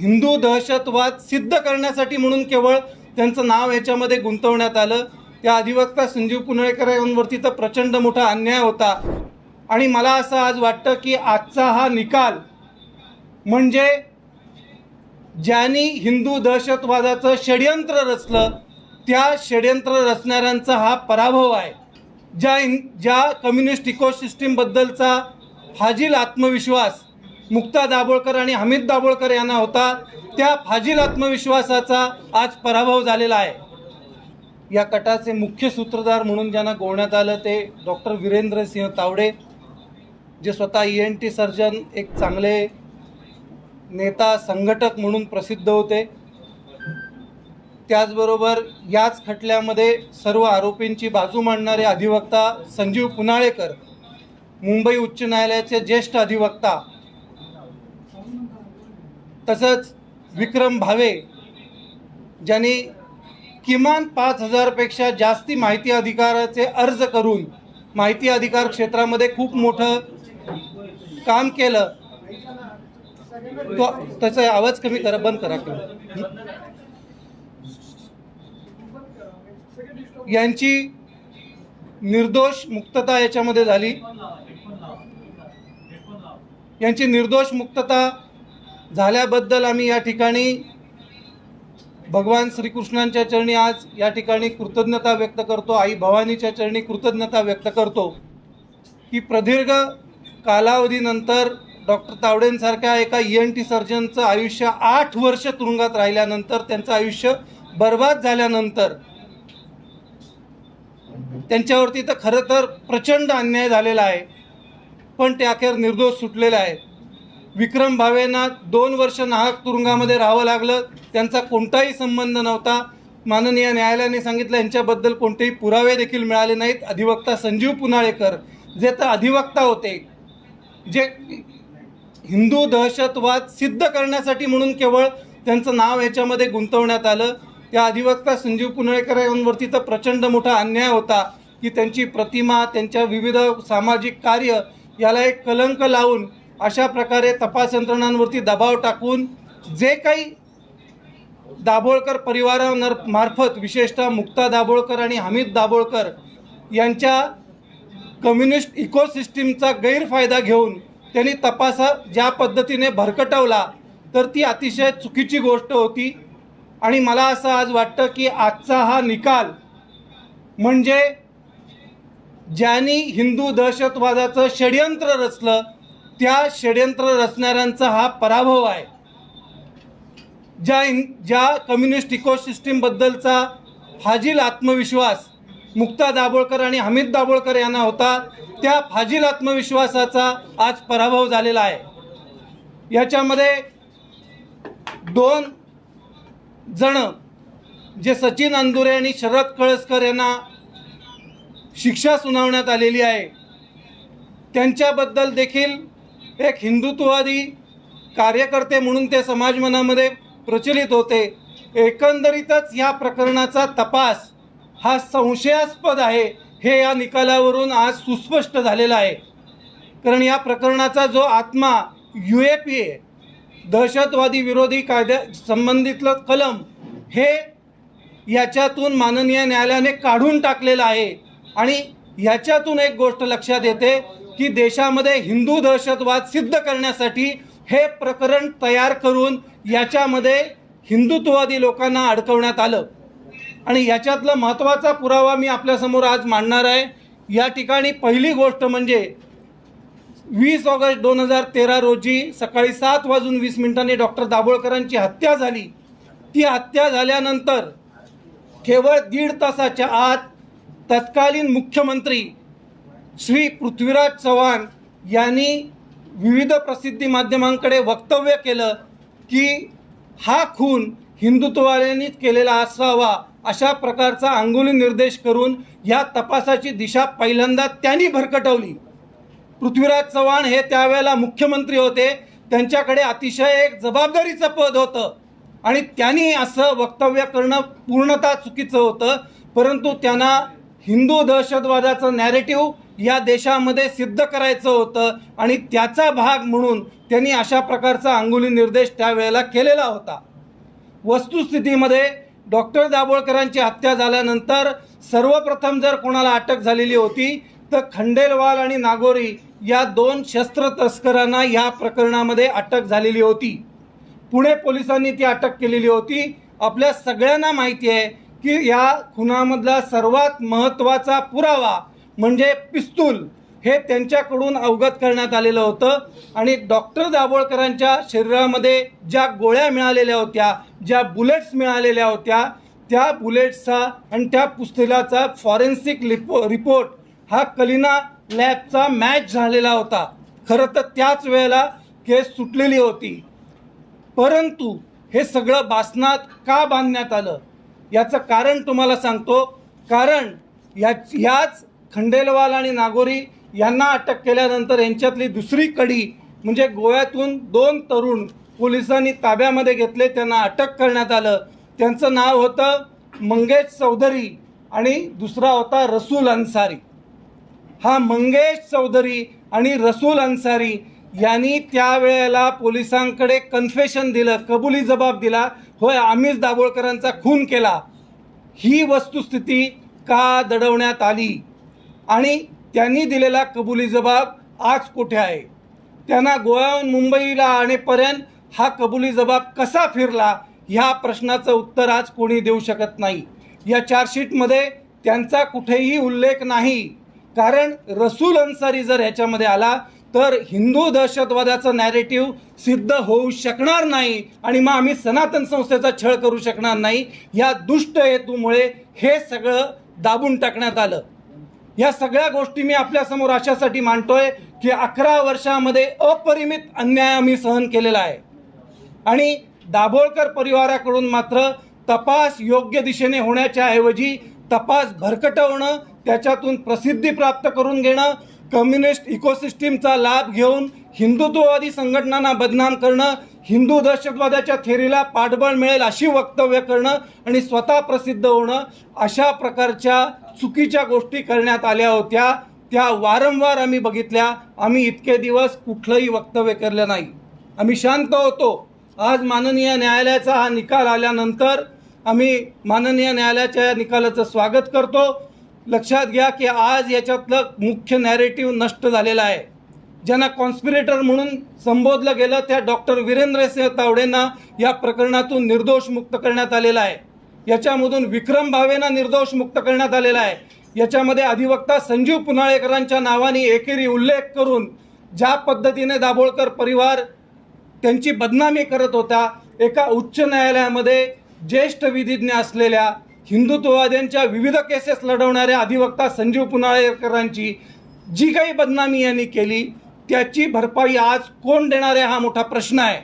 हिंदू दहशतवाद सिद्ध करण्यासाठी म्हणून केवळ त्यांचं नाव याच्यामध्ये गुंतवण्यात आलं. त्या अधिवक्ता संजीव पुनळेकर यांवरती तर प्रचंड मोठा अन्याय होता. आणि मला असं आज वाटतं की आजचा हा निकाल म्हणजे ज्यांनी हिंदू दहशतवादाचं षडयंत्र रचलं त्या षडयंत्र रचणाऱ्यांचा हा पराभव आहे. ज्या इन ज्या कम्युनिस्ट इकोसिस्टीमबद्दलचा फाजील आत्मविश्वास मुक्ता दाभोळकर आणि हमीद दाभोळकर यांना होता. त्या फाजील आत्मविश्वासाचा आज पराभव झालेला आहे. या कटाचे मुख्य सूत्रधार म्हणून ज्यांना गोवण्यात आलं ते डॉक्टर वीरेंद्र सिंह तावडे जे स्वतः ई एन टी सर्जन एक चांगले नेता संघटक म्हणून प्रसिद्ध होते. त्याचबरोबर याच खटल्यामध्ये सर्व आरोपींची बाजू मांडणारे अधिवक्ता संजीव पुनाळेकर मुंबई उच्च न्यायालयाचे ज्येष्ठ अधिवक्ता तसंच विक्रम भावे ज्यांनी किमान पाच हजारपेक्षा जास्ती माहिती अधिकाराचे अर्ज करून माहिती अधिकार क्षेत्रामध्ये खूप मोठं काम केलं. तो त्याचा आवाज कमी करा बंद करा यांची निर्दोष मुक्तता याच्यामध्ये झाली. यांची निर्दोष मुक्तता झाल्याबद्दल आम्ही या ठिकाणी भगवान श्रीकृष्णांच्या चरणी आज या ठिकाणी कृतज्ञता व्यक्त करतो आई भवानीच्या चरणी कृतज्ञता व्यक्त करतो. की प्रदीर्घ कालावधीनंतर डॉक्टर तावडेंसारख्या एका ई एन टी सर्जनचं आयुष्य आठ वर्ष तुरुंगात राहिल्यानंतर त्यांचं आयुष्य बर्बाद झाल्यानंतर त्यांच्यावरती तर खरं तर प्रचंड अन्याय झालेला आहे. पण ते अखेर निर्दोष सुटलेले आहेत विक्रम भावेंना दोन वर्ष नाहक तुरुंगामध्ये राहावं लागलं. त्यांचा कोणताही संबंध नव्हता. माननीय न्यायालयाने सांगितलं यांच्याबद्दल कोणतेही पुरावे देखील मिळाले नाहीत. अधिवक्ता संजीव पुनाळेकर जे तर अधिवक्ता होते जे हिंदू दहशतवाद सिद्ध करण्यासाठी म्हणून केवळ त्यांचं नाव याच्यामध्ये गुंतवण्यात आलं. त्या अधिवक्ता संजीव पुनळेकर यांवरती तर प्रचंड मोठा अन्याय होता की त्यांची प्रतिमा त्यांच्या विविध सामाजिक कार्य याला एक कलंक लावून अशा प्रकारे तपास यंत्रणांवरती दबाव टाकून जे काही दाभोळकर परिवारावर मार्फत विशेषतः मुक्ता दाभोळकर आणि हमीद दाभोळकर यांच्या कम्युनिस्ट इकोसिस्टीमचा गैरफायदा घेऊन त्यांनी तपासा ज्या पद्धतीने भरकटवला तर ती अतिशय चुकीची गोष्ट होती. आणि मला असं आज वाटतं की आजचा हा निकाल म्हणजे ज्यांनी हिंदू दहशतवादाचं षडयंत्र रचलं त्या षड्यंत्र रचणाऱ्यांचा हा पराभव आहे. ज्या इन ज्या कम्युनिस्ट इकोसिस्टीमबद्दलचा फाजील आत्मविश्वास मुक्ता दाभोळकर आणि हमीद दाभोळकर यांना होता त्या फाजील आत्मविश्वासाचा आज पराभव झालेला आहे. याच्यामध्ये दोन जण जे सचिन अंदुरे आणि शरद कळसकर यांना शिक्षा सुनावण्यात आलेली आहे. त्यांच्याबद्दल देखील एक हिंदुत्ववादी कार्यकर्ते म्हणून ते समाज मनामध्ये प्रचलित होते. एकंदरीतच या प्रकरणाचा तपास हा संशयास्पद आहे हे या निकालावरून आज सुस्पष्ट झालेलं आहे. कारण या प्रकरणाचा जो आत्मा यू ए पी ए दहशतवादी विरोधी कायद्या संबंधितलं कलम हे याच्यातून माननीय न्यायालयाने काढून टाकलेलं आहे. आणि याच्यातून एक गोष्ट लक्षात येते की देशामध्ये हिंदू दहशतवाद सिद्ध करण्यासाठी हे प्रकरण तयार करून याच्यामध्ये हिंदुत्ववादी लोकांना अडकवण्यात आलं. आणि याच्यातला महत्त्वाचा पुरावा मी आपल्यासमोर आज मांडणार आहे. या ठिकाणी पहिली गोष्ट म्हणजे वीस ऑगस्ट दोन हजार तेरा रोजी सकाळी सात वाजून वीस मिनिटांनी डॉक्टर दाभोळकरांची हत्या झाली. ती हत्या झाल्यानंतर केवळ दीड तासाच्या आत तत्कालीन मुख्यमंत्री श्री पृथ्वीराज चव्हाण यांनी विविध प्रसिद्धी माध्यमांकडे वक्तव्य केलं की हा खून हिंदुत्ववाद्यांनीच केलेला असावा अशा प्रकारचा अंगुली निर्देश करून या तपासाची दिशा पहिल्यांदा त्यांनी भरकटवली. पृथ्वीराज चव्हाण हे त्यावेळेला मुख्यमंत्री होते. त्यांच्याकडे अतिशय एक जबाबदारीचं पद होतं. आणि त्यांनी असं वक्तव्य करणं पूर्णतः चुकीचं होतं. परंतु त्यांना हिंदू दहशतवादाचं नॅरेटिव्ह या देशामध्ये सिद्ध करायचं होतं आणि त्याचा भाग म्हणून त्यांनी अशा प्रकारचा अंगुली निर्देश त्यावेळेला केलेला होता. वस्तुस्थितीमध्ये डॉक्टर दाभोळकरांची हत्या झाल्यानंतर सर्वप्रथम जर कोणाला अटक झालेली होती तर खंडेलवाल आणि नागोरी या दोन शस्त्र तस्करांना या प्रकरणामध्ये अटक झालेली होती. पुणे पोलिसांनी ती अटक केलेली होती. आपल्या सगळ्यांना माहिती आहे की या खुनामधला सर्वात महत्त्वाचा पुरावा म्हणजे पिस्तूल हे त्यांच्याकडून अवगत करण्यात आलेलं होतं. आणि डॉक्टर दाभोळकरांच्या शरीरामध्ये ज्या गोळ्या मिळालेल्या होत्या ज्या बुलेट्स मिळालेल्या होत्या त्या बुलेट्सचा आणि त्या पुस्तकाचा फॉरेन्सिक लिपो रिपोर्ट हा कलिना लॅबचा मॅच झालेला होता. खरं तर त्याच वेळेला केस सुटलेली होती. परंतु हे सगळं बासनात का बांधण्यात आलं? याचं कारण तुम्हाला सांगतो. कारण या याच खंडेलवाल आणि नागोरी यांना अटक केल्यानंतर यांच्यातली दुसरी कडी म्हणजे गोव्यातून दोन तरुण पोलिसांनी ताब्यामध्ये घेतले त्यांना अटक करण्यात आलं. त्यांचं नाव होतं मंगेश चौधरी आणि दुसरा होता रसूल अन्सारी. हा मंगेश चौधरी आणि रसूल अन्सारी यांनी त्यावेळेला पोलिसांकडे कन्फेशन दिलं कबुली जबाब दिला होय आम्हीच दाभोळकरांचा खून केला. ही वस्तुस्थिती का दडवण्यात आली? आणि त्यांनी दिलेला कबुली जबाब आज कुठे आहे? त्यांना गोव्याहून मुंबईला आणेपर्यंत हा कबुली जबाब कसा फिरला? ह्या प्रश्नाचं उत्तर आज कोणी देऊ शकत नाही. या चार्जशीटमध्ये त्यांचा कुठेही उल्लेख नाही. कारण रसूल अन्सारी जर ह्याच्यामध्ये आला तर हिंदू दहशतवादाचं नॅरेटिव्ह सिद्ध होऊ शकणार नाही आणि मग आम्ही सनातन संस्थेचा छळ करू शकणार नाही. या दुष्ट हेतूमुळे हे सगळं दाबून टाकण्यात आलं. या सगळ्या गोष्टी मी आपल्यासमोर अशासाठी मांडतोय की अकरा वर्षामध्ये अपरिमित अन्याय आम्ही सहन केलेला आहे. आणि दाभोळकर परिवाराकडून मात्र तपास योग्य दिशेने होण्याच्या ऐवजी तपास भरकटवणं त्याच्यातून प्रसिद्धी प्राप्त करून घेणं कम्युनिस्ट इकोसिस्टीमचा लाभ घेऊन हिंदुत्ववादी संघटनांना बदनाम करणं हिंदू दहशतवादाच्या थेरीला पाठबळ मिळेल अशी वक्तव्य करणं आणि स्वतः प्रसिद्ध होणं अशा प्रकारच्या चुकीच्या गोष्टी करण्यात आल्या होत्या. त्या वारंवार आम्ही बघितल्या. आम्ही इतके दिवस कुठलंही वक्तव्य केलं नाही. आम्ही शांत होतो. आज माननीय न्यायालयाचा हा निकाल आल्यानंतर आम्ही माननीय न्यायालयाच्या या निकालाचं स्वागत करतो. लक्षात घ्या की आज याच्यातलं मुख्य नॅरेटिव्ह नष्ट झालेलं आहे. ज्यांना कॉन्स्पिरेटर म्हणून संबोधलं गेलं त्या डॉक्टर वीरेंद्रसिंह तावडेंना या प्रकरणातून निर्दोष मुक्त करण्यात आलेला आहे. याच्यामधून विक्रम भावेंना निर्दोष मुक्त करण्यात आलेला आहे. याच्यामध्ये अधिवक्ता संजीव पुनाळेकरांच्या नावाने एकेरी उल्लेख करून ज्या पद्धतीने दाभोळकर परिवार त्यांची बदनामी करत होता एका उच्च न्यायालयामध्ये ज्येष्ठ विधिज्ञ असलेल्या हिंदुत्ववाद्यांच्या विविध केसेस लढवणाऱ्या अधिवक्ता संजीव पुनाळेकरांची जी काही बदनामी यांनी केली त्याची भरपाई आज कोण देणार आहे हा मोठा प्रश्न आहे.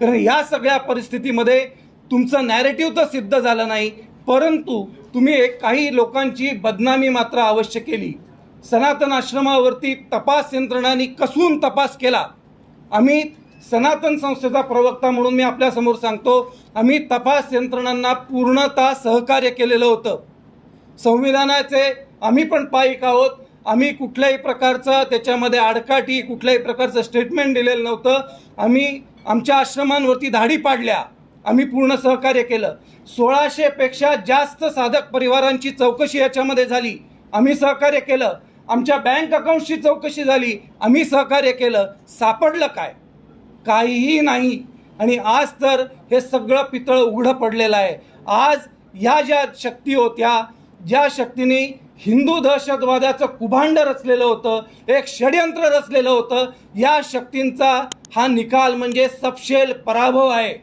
कारण या सगळ्या परिस्थितीमध्ये तुमचं नॅरेटिव्ह तर सिद्ध झालं नाही परंतु तुम्ही एक काही लोकांची बदनामी मात्र अवश्य केली. सनातन आश्रमावरती तपास यंत्रणांनी कसून तपास केला? आम्ही सनातन संस्थेचा प्रवक्ता म्हणून मी आपल्यासमोर सांगतो आम्ही तपास यंत्रणांना पूर्णतः सहकार्य केलेलं होतं. संविधानाचे आम्ही पण पाईक आहोत. आम्ही कुठल्याही प्रकारचं त्याच्यामध्ये आडकाठी कुठल्याही प्रकारचं स्टेटमेंट दिलेलं नव्हतं. आम्ही आमच्या आश्रमांवरती धाडी पाडल्या. आम्ही पूर्ण सहकार्य केलं. सोळाशेपेक्षा जास्त साधक परिवारांची चौकशी याच्यामध्ये झाली. आम्ही सहकार्य केलं. आमच्या बँक अकाउंटची चौकशी झाली. आम्ही सहकार्य केलं. सापडलं काय? काहीही नाही. आणि आज तर हे सगळं पितळ उघडं पडलेलं आहे. आज ह्या ज्या शक्ती होत्या ज्या शक्तीने हिंदू दहशतवादाचं कुभांड रचलेलं होतं एक षडयंत्र रचलेलं होतं या शक्तींचा हा निकाल म्हणजे सपशेल पराभव आहे.